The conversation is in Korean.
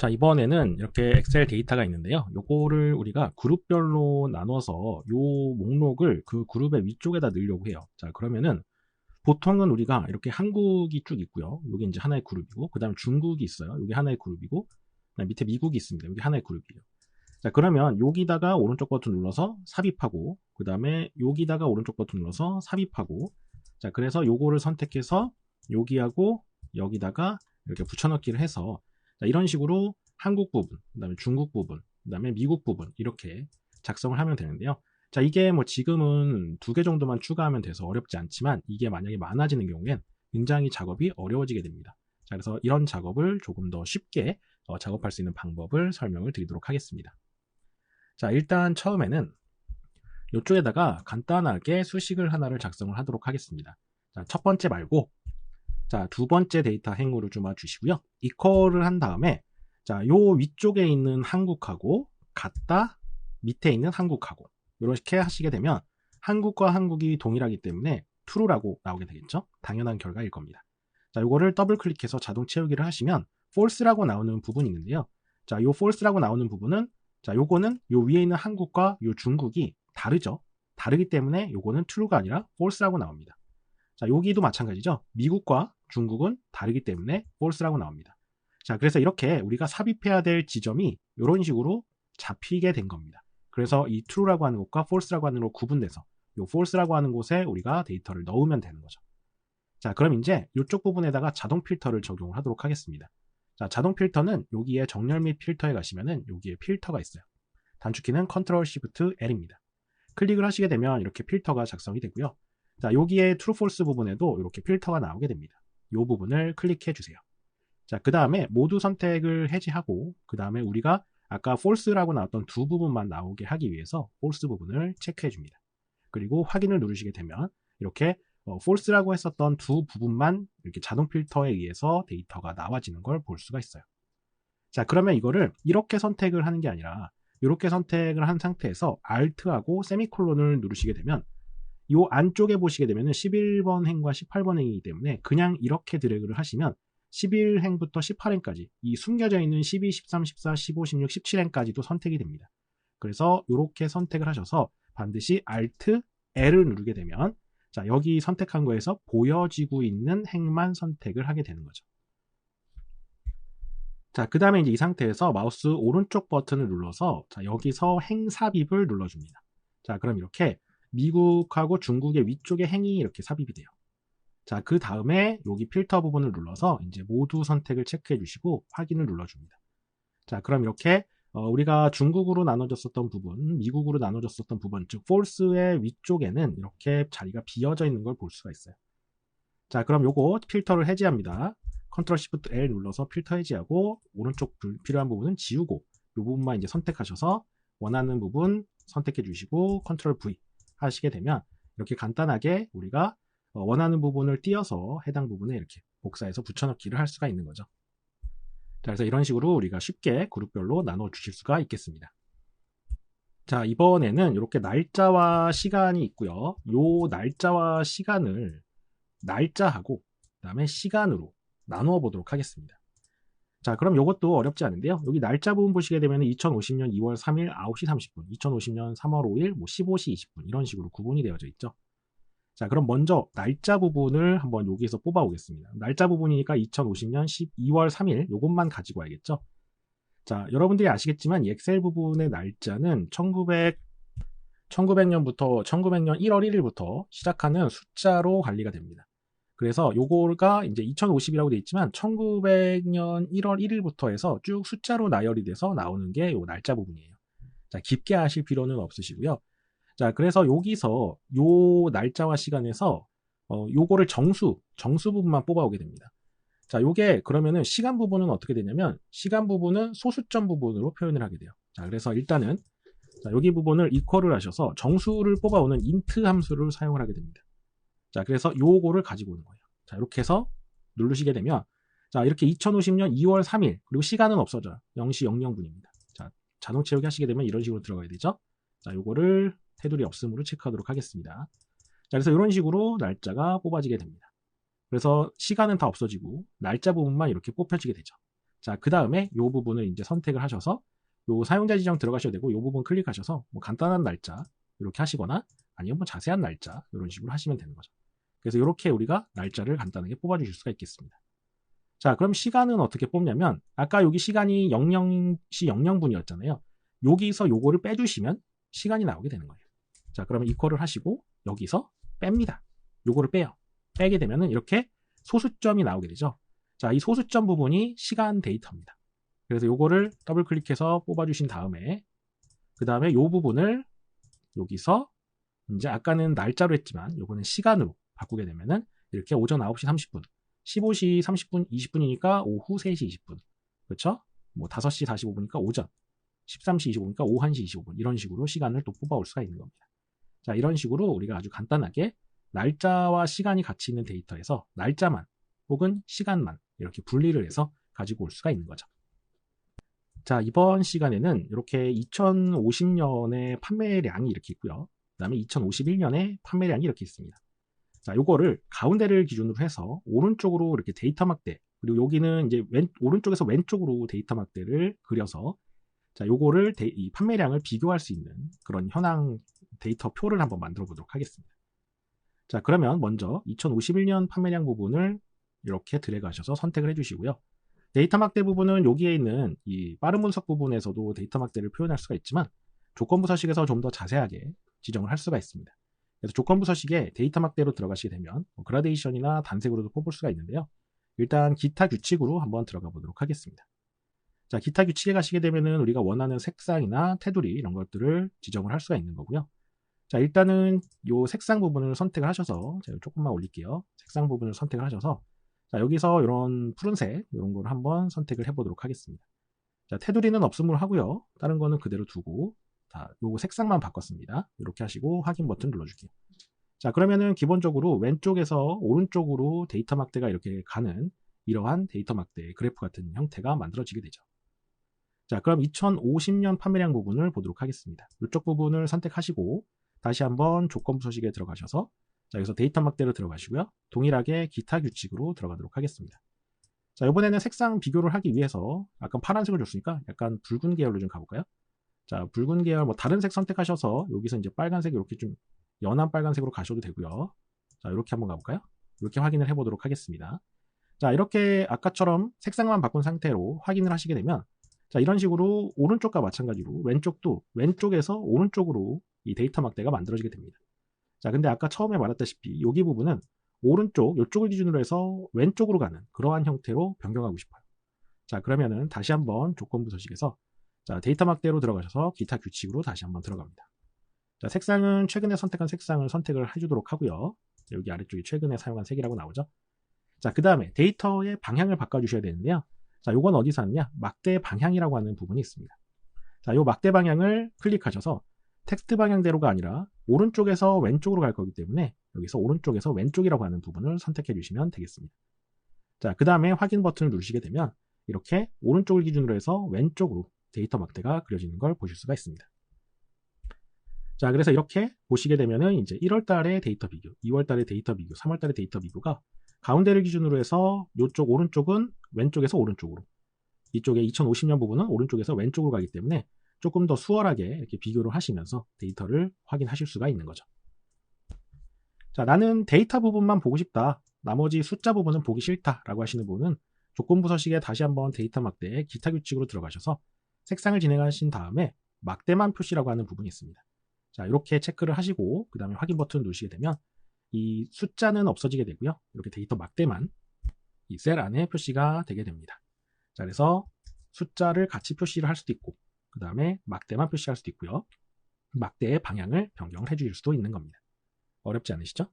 자, 이번에는 이렇게 엑셀 데이터가 있는데요. 요거를 우리가 그룹별로 나눠서 요 목록을 그 그룹의 위쪽에다 넣으려고 해요. 자, 그러면은 보통은 우리가 이렇게 한국이 쭉 있고요. 여기 이제 하나의 그룹이고, 그 다음에 중국이 있어요. 여기 하나의 그룹이고, 그다음 밑에 미국이 있습니다. 여기 하나의 그룹이에요. 자, 그러면 여기다가 오른쪽 버튼 눌러서 삽입하고, 그 다음에 여기다가 오른쪽 버튼 눌러서 삽입하고, 자, 그래서 요거를 선택해서 여기하고 여기다가 이렇게 붙여넣기를 해서 자, 이런 식으로 한국 부분, 그 다음에 중국 부분, 그 다음에 미국 부분 이렇게 작성을 하면 되는데요. 자, 이게 뭐 지금은 두 개 정도만 추가하면 돼서 어렵지 않지만 이게 만약에 많아지는 경우엔 굉장히 작업이 어려워지게 됩니다. 자, 그래서 이런 작업을 조금 더 쉽게 어, 작업할 수 있는 방법을 설명을 드리도록 하겠습니다. 자, 일단 처음에는 이쪽에다가 간단하게 수식을 하나를 작성을 하도록 하겠습니다. 자, 첫 번째 말고 자, 두 번째 데이터 행으로 좀 와주시고요. 이퀄을 한 다음에 자, 요 위쪽에 있는 한국하고 같다 밑에 있는 한국하고 이렇게 하시게 되면 한국과 한국이 동일하기 때문에 true라고 나오게 되겠죠. 당연한 결과일 겁니다. 자, 요거를 더블 클릭해서 자동 채우기를 하시면 false라고 나오는 부분이 있는데요. 자, 요 false라고 나오는 부분은 자, 요거는 요 위에 있는 한국과 요 중국이 다르죠. 다르기 때문에 요거는 true가 아니라 false라고 나옵니다. 자, 여기도 마찬가지죠. 미국과 중국은 다르기 때문에 false라고 나옵니다. 자, 그래서 이렇게 우리가 삽입해야 될 지점이 이런 식으로 잡히게 된 겁니다. 그래서 이 true라고 하는 것과 false라고 하는 것으로 구분돼서 이 false라고 하는 곳에 우리가 데이터를 넣으면 되는 거죠. 자, 그럼 이제 이쪽 부분에다가 자동 필터를 적용을 하도록 하겠습니다. 자, 자동 필터는 여기에 정렬 및 필터에 가시면은 여기에 필터가 있어요. 단축키는 Ctrl Shift L입니다. 클릭을 하시게 되면 이렇게 필터가 작성이 되고요. 자, 여기에 true false 부분에도 이렇게 필터가 나오게 됩니다. 이 부분을 클릭해 주세요. 자, 그 다음에 모두 선택을 해제하고, 그 다음에 우리가 아까 false라고 나왔던 두 부분만 나오게 하기 위해서 false 부분을 체크해 줍니다. 그리고 확인을 누르시게 되면 이렇게 어, false라고 했었던 두 부분만 이렇게 자동 필터에 의해서 데이터가 나와지는 걸 볼 수가 있어요. 자, 그러면 이거를 이렇게 선택을 하는 게 아니라 이렇게 선택을 한 상태에서 Alt하고 세미콜론을 누르시게 되면 이 안쪽에 보시게 되면 11번 행과 18번 행이기 때문에 그냥 이렇게 드래그를 하시면 11행부터 18행까지 이 숨겨져 있는 12, 13, 14, 15, 16, 17행까지도 선택이 됩니다. 그래서 이렇게 선택을 하셔서 반드시 Alt L을 누르게 되면 자 여기 선택한 거에서 보여지고 있는 행만 선택을 하게 되는 거죠. 자, 그 다음에 이제 이 상태에서 마우스 오른쪽 버튼을 눌러서 자, 여기서 행 삽입을 눌러줍니다. 자, 그럼 이렇게 미국하고 중국의 위쪽에 행이 이렇게 삽입이 돼요. 자, 그 다음에 여기 필터 부분을 눌러서 이제 모두 선택을 체크해 주시고 확인을 눌러줍니다. 자, 그럼 이렇게 어, 우리가 중국으로 나눠졌었던 부분, 미국으로 나눠졌었던 부분, 즉 false의 위쪽에는 이렇게 자리가 비어져 있는 걸 볼 수가 있어요. 자, 그럼 요거 필터를 해제합니다. Ctrl Shift L 눌러서 필터 해제하고 오른쪽 불필요한 부분은 지우고 이 부분만 이제 선택하셔서 원하는 부분 선택해 주시고 Ctrl V 하시게 되면 이렇게 간단하게 우리가 어, 원하는 부분을 띄어서 해당 부분에 이렇게 복사해서 붙여넣기를 할 수가 있는 거죠. 자, 그래서 이런 식으로 우리가 쉽게 그룹별로 나눠 주실 수가 있겠습니다. 자, 이번에는 이렇게 날짜와 시간이 있고요. 요 날짜와 시간을 날짜하고 그 다음에 시간으로 나누어 보도록 하겠습니다. 자, 그럼 이것도 어렵지 않은데요. 여기 날짜 부분 보시게 되면 2050년 2월 3일 9시 30분, 2050년 3월 5일 뭐 15시 20분 이런 식으로 구분이 되어져 있죠. 자, 그럼 먼저 날짜 부분을 한번 여기에서 뽑아 오겠습니다. 날짜 부분이니까 2050년 12월 3일 요것만 가지고 와야겠죠. 자, 여러분들이 아시겠지만 엑셀 부분의 날짜는 1900 1900년부터 1900년 1월 1일부터 시작하는 숫자로 관리가 됩니다. 그래서 요거가 이제 2050이라고 되어 있지만 1900년 1월 1일부터 해서 쭉 숫자로 나열이 돼서 나오는 게 요 날짜 부분이에요. 자, 깊게 하실 필요는 없으시고요. 자, 그래서 여기서 요 날짜와 시간에서 어, 요거를 정수, 정수 부분만 뽑아오게 됩니다. 자, 요게 그러면은 시간 부분은 어떻게 되냐면 시간 부분은 소수점 부분으로 표현을 하게 돼요. 자, 그래서 일단은 자, 여기 부분을 이퀄을 하셔서 정수를 뽑아오는 int 함수를 사용을 하게 됩니다. 자, 그래서 요거를 가지고 오는 거예요. 자, 이렇게 해서 누르시게 되면 자, 이렇게 2050년 2월 3일 그리고 시간은 없어져요. 0시 00분입니다. 자, 자동 채우기 하시게 되면 이런 식으로 들어가야 되죠. 자, 요거를 테두리 없음으로 체크하도록 하겠습니다. 자, 그래서 이런 식으로 날짜가 뽑아지게 됩니다. 그래서 시간은 다 없어지고 날짜 부분만 이렇게 뽑혀지게 되죠. 자, 그 다음에 이 부분을 이제 선택을 하셔서 요 사용자 지정 들어가셔도 되고 이 부분 클릭하셔서 뭐 간단한 날짜 이렇게 하시거나 아니면 뭐 자세한 날짜 이런 식으로 하시면 되는 거죠. 그래서 이렇게 우리가 날짜를 간단하게 뽑아주실 수가 있겠습니다. 자, 그럼 시간은 어떻게 뽑냐면 아까 여기 시간이 00시 00분이었잖아요. 여기서 요거를 빼주시면 시간이 나오게 되는 거예요. 자, 그러면 이퀄을 하시고 여기서 뺍니다. 요거를 빼요. 빼게 되면은 이렇게 소수점이 나오게 되죠. 자, 이 소수점 부분이 시간 데이터입니다. 그래서 요거를 더블 클릭해서 뽑아주신 다음에 그 다음에 요 부분을 여기서 이제 아까는 날짜로 했지만 요거는 시간으로 바꾸게 되면은 이렇게 오전 9시 30분, 15시 30분, 20분이니까 오후 3시 20분. 그렇죠? 뭐 5시 45분이니까 오전, 13시 25분이니까 오후 1시 25분. 이런 식으로 시간을 또 뽑아올 수가 있는 겁니다. 자, 이런 식으로 우리가 아주 간단하게 날짜와 시간이 같이 있는 데이터에서 날짜만 혹은 시간만 이렇게 분리를 해서 가지고 올 수가 있는 거죠. 자, 이번 시간에는 이렇게 2050년의 판매량이 이렇게 있고요. 그 다음에 2051년에 판매량이 이렇게 있습니다. 자, 요거를 가운데를 기준으로 해서 오른쪽으로 이렇게 데이터 막대, 그리고 여기는 이제 왼, 오른쪽에서 왼쪽으로 데이터 막대를 그려서 자, 요거를 데, 이 판매량을 비교할 수 있는 그런 현황 데이터 표를 한번 만들어 보도록 하겠습니다. 자, 그러면 먼저 2051년 판매량 부분을 이렇게 드래그 하셔서 선택을 해주시고요. 데이터 막대 부분은 여기에 있는 이 빠른 분석 부분에서도 데이터 막대를 표현할 수가 있지만 조건부 서식에서 좀 더 자세하게 지정을 할 수가 있습니다. 그래서 조건부 서식에 데이터 막대로 들어가시게 되면 뭐 그라데이션이나 단색으로도 뽑을 수가 있는데요. 일단 기타 규칙으로 한번 들어가 보도록 하겠습니다. 자, 기타 규칙에 가시게 되면은 우리가 원하는 색상이나 테두리 이런 것들을 지정을 할 수가 있는 거고요. 자, 일단은 이 색상 부분을 선택을 하셔서 제가 조금만 올릴게요. 색상 부분을 선택을 하셔서 자, 여기서 이런 푸른색 이런 걸 한번 선택을 해보도록 하겠습니다. 자, 테두리는 없음으로 하고요. 다른 거는 그대로 두고 자, 요거 색상만 바꿨습니다. 이렇게 하시고 확인 버튼 눌러줄게요. 자, 그러면은 기본적으로 왼쪽에서 오른쪽으로 데이터 막대가 이렇게 가는 이러한 데이터 막대 그래프 같은 형태가 만들어지게 되죠. 자, 그럼 2050년 판매량 부분을 보도록 하겠습니다. 이쪽 부분을 선택하시고 다시 한번 조건부 서식에 들어가셔서 자, 여기서 데이터 막대로 들어가시고요. 동일하게 기타 규칙으로 들어가도록 하겠습니다. 자, 이번에는 색상 비교를 하기 위해서 약간 파란색을 줬으니까 약간 붉은 계열로 좀 가볼까요? 자, 붉은 계열 뭐 다른 색 선택하셔서 여기서 이제 빨간색 이렇게 좀 연한 빨간색으로 가셔도 되고요. 자, 이렇게 한번 가볼까요? 이렇게 확인을 해보도록 하겠습니다. 자, 이렇게 아까처럼 색상만 바꾼 상태로 확인을 하시게 되면 자, 이런 식으로 오른쪽과 마찬가지로 왼쪽도 왼쪽에서 오른쪽으로 이 데이터 막대가 만들어지게 됩니다. 자, 근데 아까 처음에 말했다시피 여기 부분은 오른쪽, 이쪽을 기준으로 해서 왼쪽으로 가는 그러한 형태로 변경하고 싶어요. 자, 그러면은 다시 한번 조건부 서식에서 자, 데이터 막대로 들어가셔서 기타 규칙으로 다시 한번 들어갑니다. 자, 색상은 최근에 선택한 색상을 선택을 해주도록 하고요. 자, 여기 아래쪽에 최근에 사용한 색이라고 나오죠. 자, 그 다음에 데이터의 방향을 바꿔주셔야 되는데요. 자, 요건 어디서 하느냐? 막대 방향이라고 하는 부분이 있습니다. 자, 요 막대 방향을 클릭하셔서 텍스트 방향대로가 아니라 오른쪽에서 왼쪽으로 갈 거기 때문에 여기서 오른쪽에서 왼쪽이라고 하는 부분을 선택해 주시면 되겠습니다. 자, 그 다음에 확인 버튼을 누르시게 되면 이렇게 오른쪽을 기준으로 해서 왼쪽으로 데이터 막대가 그려지는 걸 보실 수가 있습니다. 자, 그래서 이렇게 보시게 되면은 이제 1월 달의 데이터 비교, 2월 달의 데이터 비교, 3월 달의 데이터 비교가 가운데를 기준으로 해서 이쪽 오른쪽은 왼쪽에서 오른쪽으로, 이쪽에 2050년 부분은 오른쪽에서 왼쪽으로 가기 때문에 조금 더 수월하게 이렇게 비교를 하시면서 데이터를 확인하실 수가 있는 거죠. 자, 나는 데이터 부분만 보고 싶다. 나머지 숫자 부분은 보기 싫다라고 하시는 분은 조건부 서식에 다시 한번 데이터 막대 기타 규칙으로 들어가셔서 색상을 진행하신 다음에 막대만 표시라고 하는 부분이 있습니다. 자, 이렇게 체크를 하시고 그 다음에 확인 버튼을 누르시게 되면 이 숫자는 없어지게 되고요. 이렇게 데이터 막대만 이 셀 안에 표시가 되게 됩니다. 자, 그래서 숫자를 같이 표시를 할 수도 있고 그 다음에 막대만 표시할 수도 있고요. 막대의 방향을 변경을 해주실 수도 있는 겁니다. 어렵지 않으시죠?